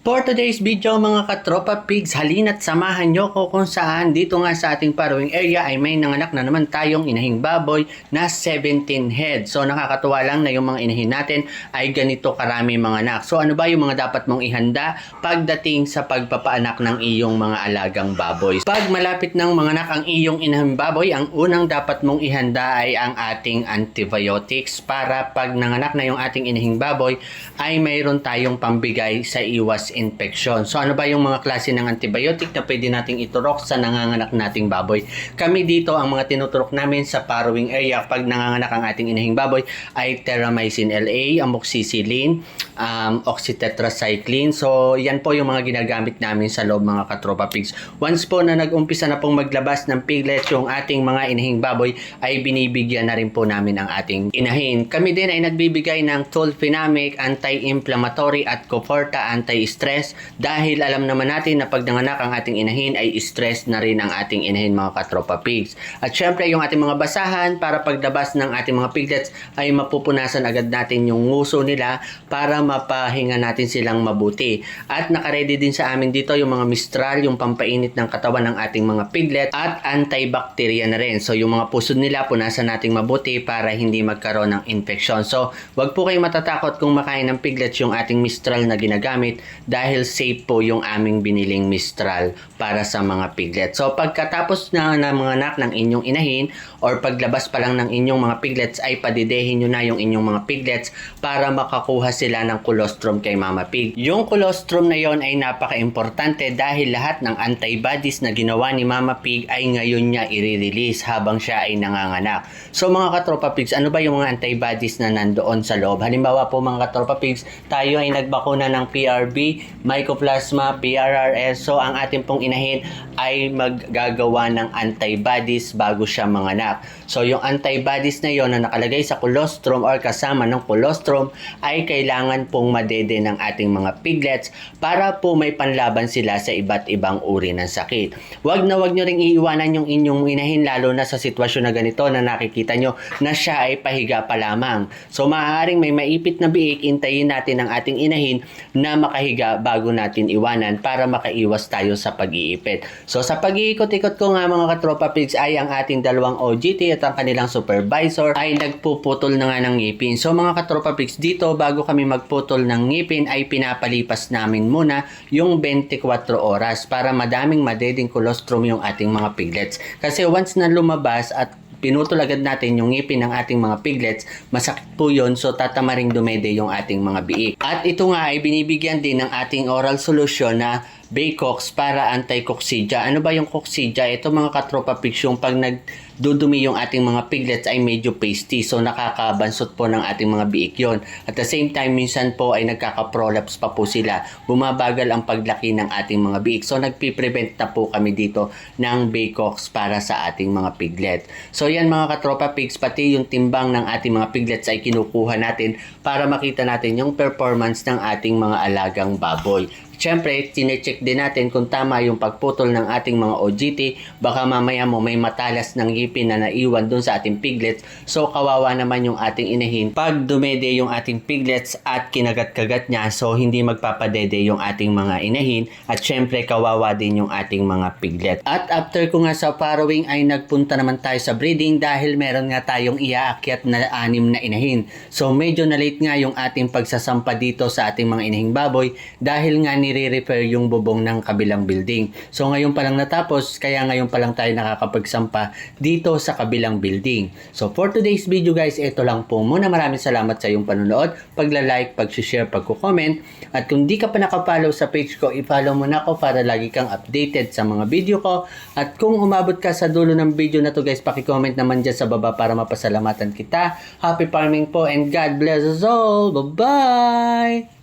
For today's video mga katropa pigs, halina't samahan nyo ko kung saan dito nga sa ating parawing area ay may nanganak na naman tayong inahing baboy na 17 heads. So nakakatuwa lang na yung mga inahin natin ay ganito karami mga anak. So ano ba yung mga dapat mong ihanda pagdating sa pagpapaanak ng iyong mga alagang baboy? Pag malapit ng mga anak ang iyong inahing baboy, ang unang dapat mong ihanda ay ang ating antibiotics para pag nanganak na yung ating inahing baboy ay mayroon tayong pambigay sa iwas infection. So ano ba yung mga klase ng antibiotic na pwede nating iturok sa nanganganak nating baboy? Kami dito ang mga tinuturok namin sa farrowing area pag nanganganak ang ating inahing baboy ay Terramycin LA, amoxicillin, um, oxytetracycline. So yan po yung mga ginagamit namin sa loob mga katropa pigs. Once po na nag-umpisa na pong maglabas ng piglets yung ating mga inahing baboy ay binibigyan na rin po namin ang ating inahin. Kami din ay nagbibigay ng Tolfenamic, anti-inflammatory at Coforta anti-stress dahil alam naman natin na pag nanganak ang ating inahin ay stress na rin ang ating inahin mga katropa pigs. At syempre yung ating mga basahan para pagdabas ng ating mga piglets ay mapupunasan agad natin yung nguso nila para mapahinga natin silang mabuti. At nakaredy din sa amin dito yung mga mistral, yung pampainit ng katawan ng ating mga piglet at antibacteria na rin. So yung mga pusod nila punasan nating mabuti para hindi magkaroon ng infection. So wag po kayong matatakot kung makain ng piglets yung ating mistral na ginagamit dahil safe po yung aming biniling mistral para sa mga piglet. So pagkatapos na ng mga anak ng inyong inahin or paglabas pa lang ng inyong mga piglets ay padidehin nyo na yung inyong mga piglets para makakuha sila ng colostrum kay Mama Pig. Yung colostrum na yon ay napaka-importante dahil lahat ng antibodies na ginawa ni Mama Pig ay ngayon niya i-release habang siya ay nanganganak. So mga katropa pigs, ano ba yung mga antibodies na nandoon sa loob? Halimbawa po mga katropa pigs, tayo ay nagbakuna ng PRB, Mycoplasma, PRRS. So ang ating pong inahin ay maggagawa ng antibodies bago siya manganak. So yung antibodies na yon na nakalagay sa colostrum or kasama ng colostrum ay kailangan pong madede ng ating mga piglets para po may panlaban sila sa iba't ibang uri ng sakit. Huwag na huwag nyo ring iiwanan yung inyong inahin lalo na sa sitwasyon na ganito na nakikita nyo na siya ay pahiga pa lamang. So maaaring may maipit na biik, intayin natin ang ating inahin na makahiga bago natin iwanan para makaiwas tayo sa pag-iipit. So sa pag-iikot-ikot ko nga mga katropa pigs ay ang ating dalawang OGT at ang kanilang supervisor ay nagpuputol na nga ng ngipin. So mga katropa pigs dito bago kami magputol ng ngipin ay pinapalipas namin muna yung 24 oras para madaming madeding colostrum yung ating mga piglets. Kasi once na lumabas at pinutol agad natin yung ngipin ng ating mga piglets, masakit po yun, so tatamaring dumede yung ating mga biik. At ito nga ay binibigyan din ng ating oral solution na Baycox para anti-coccidia. Ano ba yung coccidia? Ito mga katropa pigs, yung pag nagdudumi yung ating mga piglets ay medyo pasty. So nakakabansot po ng ating mga biik yon. At the same time, minsan po ay nagkaka-prolapse pa po sila. Bumabagal ang paglaki ng ating mga biik. So nagpiprevent na po kami dito ng Baycox para sa ating mga piglet. So yan mga katropa pigs, pati yung timbang ng ating mga piglets ay kinukuha natin para makita natin yung performance ng ating mga alagang baboy. Siyempre, tinecheck din natin kung tama yung pagputol ng ating mga OGT. Baka mamaya mo may matalas ng ngipin na naiwan dun sa ating piglets. So, kawawa naman yung ating inahin pag dumede yung ating piglets at kinagat-kagat niya. So, hindi magpapadede yung ating mga inahin. At syempre, kawawa din yung ating mga piglet. At after ko nga sa farrowing ay nagpunta naman tayo sa breeding dahil meron nga tayong iaakyat na anim na inahin. So, medyo na late nga yung ating pagsasampa dito sa ating mga inahing baboy dahil nga nire-repair yung bubong ng kabilang building. So ngayon pa lang natapos, kaya ngayon pa lang tayo nakakapagsampa dito sa kabilang building. So for today's video guys, ito lang po muna. Maraming salamat sa iyong panonood, pagla-like, pag-share, pag-comment. At kung di ka pa nakapollow sa page ko, i-follow mo na ako para lagi kang updated sa mga video ko. At kung umabot ka sa dulo ng video na to guys, paki-comment naman dyan sa baba para mapasalamatan kita. Happy farming po and God bless us all. Bye-bye!